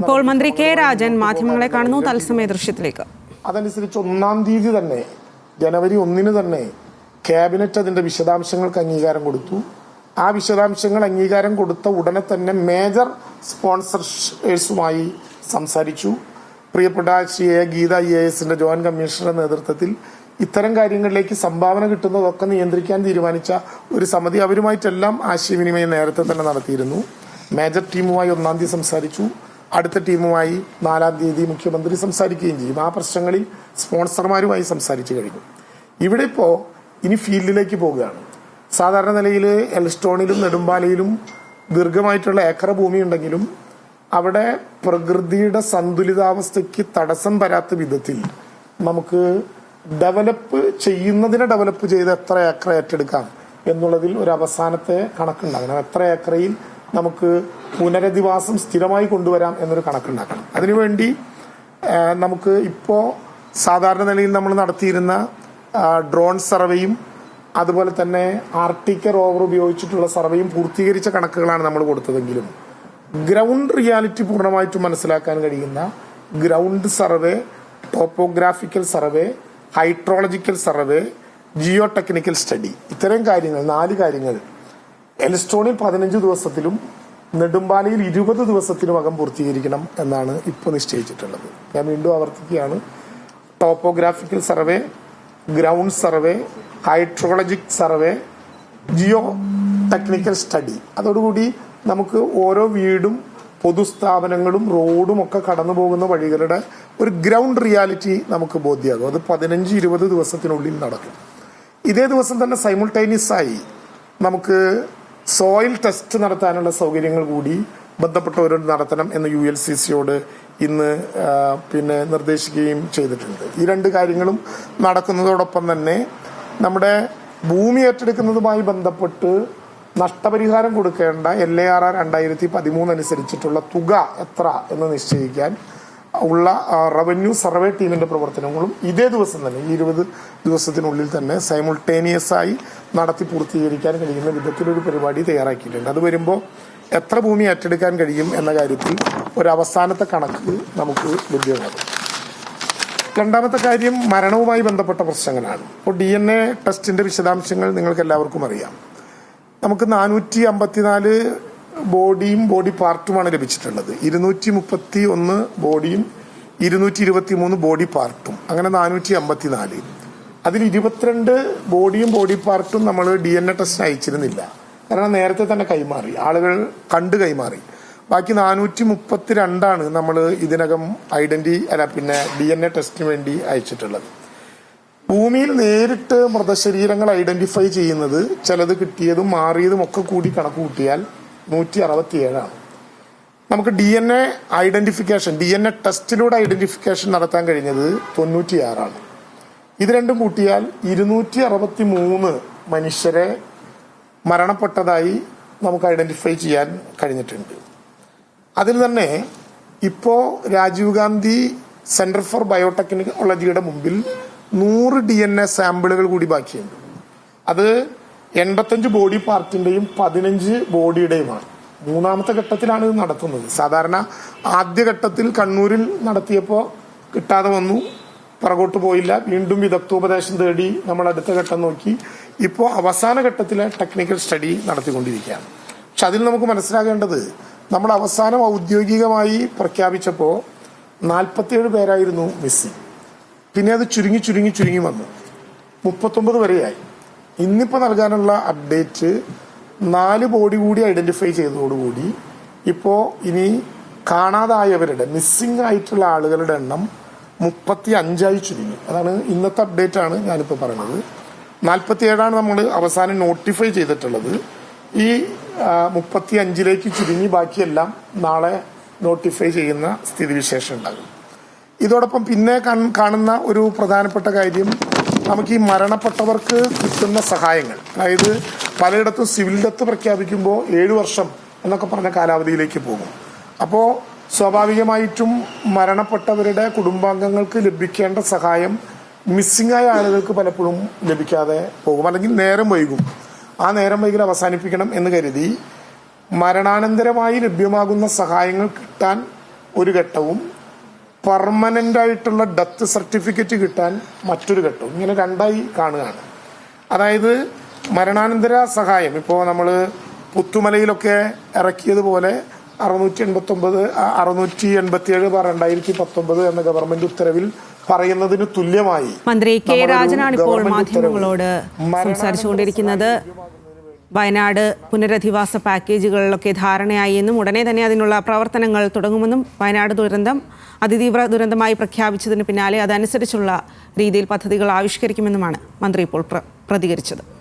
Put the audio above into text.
ഇപ്പോൾ മന്ത്രി കെ രാജൻ മാധ്യമങ്ങളെ കാണുന്നു തത്സമയ ദൃശ്യത്തിലേക്ക്. അതനുസരിച്ച് ഒന്നാം തീയതി തന്നെ ജനുവരി ഒന്നിന് തന്നെ ക്യാബിനറ്റ് അതിന്റെ വിശദാംശങ്ങൾക്ക് അംഗീകാരം കൊടുത്തു. ആ വിശദാംശങ്ങൾ അംഗീകാരം കൊടുത്ത ഉടനെ തന്നെ മേജർ സ്പോൺസേഴ്സുമായി സംസാരിച്ചു. പ്രിയപ്പെട്ട Shri A Geetha I A എസിന്റെ ജോയിന്റ് കമ്മീഷണറുടെ നേതൃത്വത്തിൽ ഇത്തരം കാര്യങ്ങളിലേക്ക് സംഭാവന കിട്ടുന്നതൊക്കെ നിയന്ത്രിക്കാൻ തീരുമാനിച്ച ഒരു സമിതി അവരുമായിട്ടെല്ലാം ആശയവിനിമയം നേരത്തെ തന്നെ നടത്തിയിരുന്നു. മേജർ ടീമുമായി ഒന്നാം തീയതി സംസാരിച്ചു. അടുത്ത ടീമുമായി നാലാം തീയതി മുഖ്യമന്ത്രി സംസാരിക്കുകയും ചെയ്യും. ആ പ്രശ്നങ്ങളിൽ സ്പോൺസർമാരുമായി സംസാരിച്ചു കഴിഞ്ഞു. ഇവിടെ ഇപ്പോൾ ഇനി ഫീൽഡിലേക്ക് പോവുകയാണ്. സാധാരണ നിലയിൽ എൽസ്റ്റോണിലും നെടുമ്പാലയിലും ദീർഘമായിട്ടുള്ള ഏക്കർ ഭൂമി ഉണ്ടെങ്കിലും അവിടെ പ്രകൃതിയുടെ സന്തുലിതാവസ്ഥയ്ക്ക് തടസ്സം വരാത്ത വിധത്തിൽ നമുക്ക് ഡെവലപ്പ് ചെയ്യുന്നതിനെ ഡെവലപ്പ് ചെയ്ത് എത്ര ഏക്കർ ഏറ്റെടുക്കാം എന്നുള്ളതിൽ ഒരു അവസാനത്തെ കണക്കുണ്ടാകണം. എത്ര ഏക്കറയിൽ നമുക്ക് പുനരധിവാസം സ്ഥിരമായി കൊണ്ടുവരാം എന്നൊരു കണക്കുണ്ടാക്കണം. അതിനുവേണ്ടി നമുക്ക് ഇപ്പോൾ സാധാരണ നിലയിൽ നമ്മൾ നടത്തിയിരുന്ന ഡ്രോൺ സർവേയും അതുപോലെ തന്നെ ആർട്ടിക്ക റോവർ ഉപയോഗിച്ചിട്ടുള്ള സർവേയും പൂർത്തീകരിച്ച കണക്കുകളാണ് നമ്മൾ കൊടുത്തതെങ്കിലും ഗ്രൗണ്ട് റിയാലിറ്റി പൂർണമായിട്ടും മനസ്സിലാക്കാൻ കഴിയുന്ന ground survey topographical survey hydrological survey geo technical study. ഇത്തരം കാര്യങ്ങൾ നാല് കാര്യങ്ങൾ എൽസ്റ്റോണിൽ പതിനഞ്ച് ദിവസത്തിലും നെടുമ്പാലയിൽ ഇരുപത് ദിവസത്തിനുമകം പൂർത്തീകരിക്കണം എന്നാണ് ഇപ്പോൾ നിശ്ചയിച്ചിട്ടുള്ളത്. ഞാൻ വീണ്ടും ആവർത്തിക്കുകയാണ്. Topographical survey ground survey hydrologic survey geo technical study. അതോടുകൂടി നമുക്ക് ഓരോ വീടും പൊതുസ്ഥാപനങ്ങളും റോഡും ഒക്കെ കടന്നു പോകുന്ന വഴികളുടെ ഒരു ഗ്രൗണ്ട് റിയാലിറ്റി നമുക്ക് ബോധ്യമാകും. അത് പതിനഞ്ച് ഇരുപത് ദിവസത്തിനുള്ളിൽ നടക്കും. ഇതേ ദിവസം തന്നെ സൈമുൾട്ടൈനിയസ് ആയി നമുക്ക് സോയിൽ ടെസ്റ്റ് നടത്താനുള്ള സൗകര്യങ്ങൾ കൂടി ബന്ധപ്പെട്ടവരോട് നടത്തണം എന്ന് യു എൽ സി സിയോട് ഇന്ന് പിന്നെ നിർദ്ദേശിക്കുകയും ചെയ്തിട്ടുണ്ട്. ഈ രണ്ട് കാര്യങ്ങളും നടക്കുന്നതോടൊപ്പം തന്നെ നമ്മുടെ ഭൂമി ഏറ്റെടുക്കുന്നതുമായി ബന്ധപ്പെട്ട് നഷ്ടപരിഹാരം കൊടുക്കേണ്ട എൽ എ ആർ ആർ രണ്ടായിരത്തി പതിമൂന്ന് അനുസരിച്ചിട്ടുള്ള തുക എത്ര എന്ന് നിശ്ചയിക്കാൻ ഉള്ള റവന്യൂ സർവേ ടീമിന്റെ പ്രവർത്തനങ്ങളും ഇതേ ദിവസം തന്നെ ഈ ഇരുപത് ദിവസത്തിനുള്ളിൽ തന്നെ സൈമുൾട്ടേനിയസ് ആയി നടത്തി പൂർത്തീകരിക്കാൻ കഴിയുന്ന വിധത്തിലൊരു പരിപാടി തയ്യാറാക്കിയിട്ടുണ്ട്. അത് വരുമ്പോൾ എത്ര ഭൂമി ഏറ്റെടുക്കാൻ കഴിയും എന്ന കാര്യത്തിൽ ഒരു അവസാനത്തെ കണക്ക് നമുക്ക് ലഭ്യമാകും. രണ്ടാമത്തെ കാര്യം മരണവുമായി ബന്ധപ്പെട്ട പ്രശ്നങ്ങളാണ്. ഇപ്പോൾ ഡി എൻ എ ടെസ്റ്റിന്റെ വിശദാംശങ്ങൾ നിങ്ങൾക്ക് എല്ലാവർക്കും അറിയാം. നമുക്ക് നാനൂറ്റി അമ്പത്തിനാല് ബോഡിയും ബോഡി പാർട്ടുമാണ് ലഭിച്ചിട്ടുള്ളത്. ഇരുന്നൂറ്റി മുപ്പത്തി ഒന്ന് ബോഡിയും ഇരുന്നൂറ്റി ഇരുപത്തി മൂന്ന് ബോഡി പാർട്ടും. അങ്ങനെ നാനൂറ്റി അമ്പത്തിനാല് അതിൽ ഇരുപത്തിരണ്ട് ബോഡിയും ബോഡി പാർട്ടും നമ്മൾ ഡി എൻ എ ടെസ്റ്റിന് അയച്ചിരുന്നില്ല. കാരണം നേരത്തെ തന്നെ കൈമാറി. ആളുകൾ കണ്ട് കൈമാറി. ബാക്കി നാനൂറ്റി മുപ്പത്തിരണ്ടാണ് നമ്മൾ ഇതിനകം ഐഡന്റി അല്ല പിന്നെ ഡി എൻ എ ടെസ്റ്റിന് വേണ്ടി അയച്ചിട്ടുള്ളത്. ഭൂമിയിൽ നേരിട്ട് മൃതശരീരങ്ങൾ ഐഡന്റിഫൈ ചെയ്യുന്നത് ചിലത് കിട്ടിയതും മാറിയതും ഒക്കെ കൂടി കണക്ക് കൂട്ടിയാൽ നൂറ്റി അറുപത്തിയേഴാണ് നമുക്ക് D N A identification D N A ടെസ്റ്റിലൂടെ identification നടത്താൻ കഴിഞ്ഞത് തൊണ്ണൂറ്റിയാറാണ്. ഇത് രണ്ടും കൂട്ടിയാൽ ഇരുന്നൂറ്റി അറുപത്തി മൂന്ന് മനുഷ്യരെ മരണപ്പെട്ടതായി നമുക്ക് ഐഡന്റിഫൈ ചെയ്യാൻ കഴിഞ്ഞിട്ടുണ്ട്. അതിൽ തന്നെ ഇപ്പോ രാജീവ് ഗാന്ധി സെന്റർ ഫോർ ബയോടെക്നോളജിയുടെ മുമ്പിൽ നൂറ് ഡി എൻ എ സാമ്പിളുകൾ കൂടി ബാക്കിയുണ്ട്. അത് എൺപത്തഞ്ച് ബോഡി പാർട്ടിന്റെയും പതിനഞ്ച് ബോഡിയുടെയുമാണ്. മൂന്നാമത്തെ ഘട്ടത്തിലാണ് ഇത് നടത്തുന്നത്. സാധാരണ ആദ്യഘട്ടത്തിൽ കണ്ണൂരിൽ നടത്തിയപ്പോൾ കിട്ടാതെ വന്നു പുറകോട്ട് പോയില്ല. വീണ്ടും വിദഗ്ധോപദേശം തേടി നമ്മൾ അടുത്ത ഘട്ടം നോക്കി. ഇപ്പോൾ അവസാന ഘട്ടത്തിലെ ടെക്നിക്കൽ സ്റ്റഡി നടത്തിക്കൊണ്ടിരിക്കുകയാണ്. പക്ഷെ അതിൽ നമുക്ക് മനസ്സിലാകേണ്ടത് നമ്മൾ അവസാനം ഔദ്യോഗികമായി പ്രഖ്യാപിച്ചപ്പോൾ നാൽപ്പത്തിയേഴ് പേരായിരുന്നു മിസ്സിംഗ് പിന്നെ അത് ചുരുങ്ങി ചുരുങ്ങി ചുരുങ്ങി വന്നു. മുപ്പത്തൊമ്പത് വരെയായി. ഇന്നിപ്പോൾ നൽകാനുള്ള അപ്ഡേറ്റ് നാല് ബോഡി കൂടി ഐഡന്റിഫൈ ചെയ്തതോടുകൂടി ഇപ്പോൾ ഇനി കാണാതായവരുടെ മിസ്സിംഗ് ആയിട്ടുള്ള ആളുകളുടെ എണ്ണം മുപ്പത്തി അഞ്ചായി ചുരുങ്ങി. അതാണ് ഇന്നത്തെ അപ്ഡേറ്റ് ആണ് ഞാനിപ്പോൾ പറയുന്നത്. നാൽപ്പത്തിയേഴാണ് നമ്മൾ അവസാനം നോട്ടിഫൈ ചെയ്തിട്ടുള്ളത്. ഈ മുപ്പത്തി അഞ്ചിലേക്ക് ചുരുങ്ങി ബാക്കിയെല്ലാം നാളെ നോട്ടിഫൈ ചെയ്യുന്ന സ്ഥിതിവിശേഷം ഉണ്ടാകും ഇതോടൊപ്പം പിന്നെ കാണുന്ന ഒരു പ്രധാനപ്പെട്ട കാര്യം നമുക്ക് ഈ മരണപ്പെട്ടവർക്ക് കിട്ടുന്ന സഹായങ്ങൾ. അതായത് പലയിടത്തും സിവിൽ ഡെത്ത് പ്രഖ്യാപിക്കുമ്പോൾ ഏഴു വർഷം എന്നൊക്കെ പറഞ്ഞ കാലാവധിയിലേക്ക് പോകും. അപ്പോൾ സ്വാഭാവികമായിട്ടും മരണപ്പെട്ടവരുടെ കുടുംബാംഗങ്ങൾക്ക് ലഭിക്കേണ്ട സഹായം മിസ്സിംഗ് ആയ ആളുകൾക്ക് പലപ്പോഴും ലഭിക്കാതെ പോകും. അല്ലെങ്കിൽ നേരം വൈകും. ആ നേരം വൈകൽ അവസാനിപ്പിക്കണം എന്ന് കരുതി മരണാനന്തരമായി ലഭ്യമാകുന്ന സഹായങ്ങൾ കിട്ടാൻ ഒരു ഘട്ടവും പെർമനന്റ് ആയിട്ടുള്ള ഡെത്ത് സർട്ടിഫിക്കറ്റ് കിട്ടാൻ മറ്റൊരു ഘട്ടം. ഇങ്ങനെ രണ്ടായി കാണുകയാണ്. അതായത് മരണാനന്തര സഹായം. ഇപ്പോൾ നമ്മൾ പുത്തുമലയിലൊക്കെ ഇറക്കിയതുപോലെ അറുന്നൂറ്റി എൺപത്തി ഒമ്പത് അറുന്നൂറ്റി എൺപത്തി ഏഴ് രണ്ടായിരത്തി പത്തൊമ്പത് എന്ന ഗവൺമെന്റ് ഉത്തരവിൽ പറയുന്നതിന് തുല്യമായി മന്ത്രി കെ രാജനാണ് ഇപ്പോൾ മാധ്യമങ്ങളോട് സംസാരിച്ചുകൊണ്ടിരിക്കുന്നത്. വയനാട് പുനരധിവാസ പാക്കേജുകളിലൊക്കെ ധാരണയായി എന്നും ഉടനെ തന്നെ അതിനുള്ള പ്രവർത്തനങ്ങൾ തുടങ്ങുമെന്നും വയനാട് ദുരന്തം അതിതീവ്ര ദുരന്തമായി പ്രഖ്യാപിച്ചതിന് പിന്നാലെ അതനുസരിച്ചുള്ള രീതിയിൽ പദ്ധതികൾ ആവിഷ്കരിക്കുമെന്നുമാണ് മന്ത്രി ഇപ്പോൾ പ്ര- പ്രതികരിച്ചത്.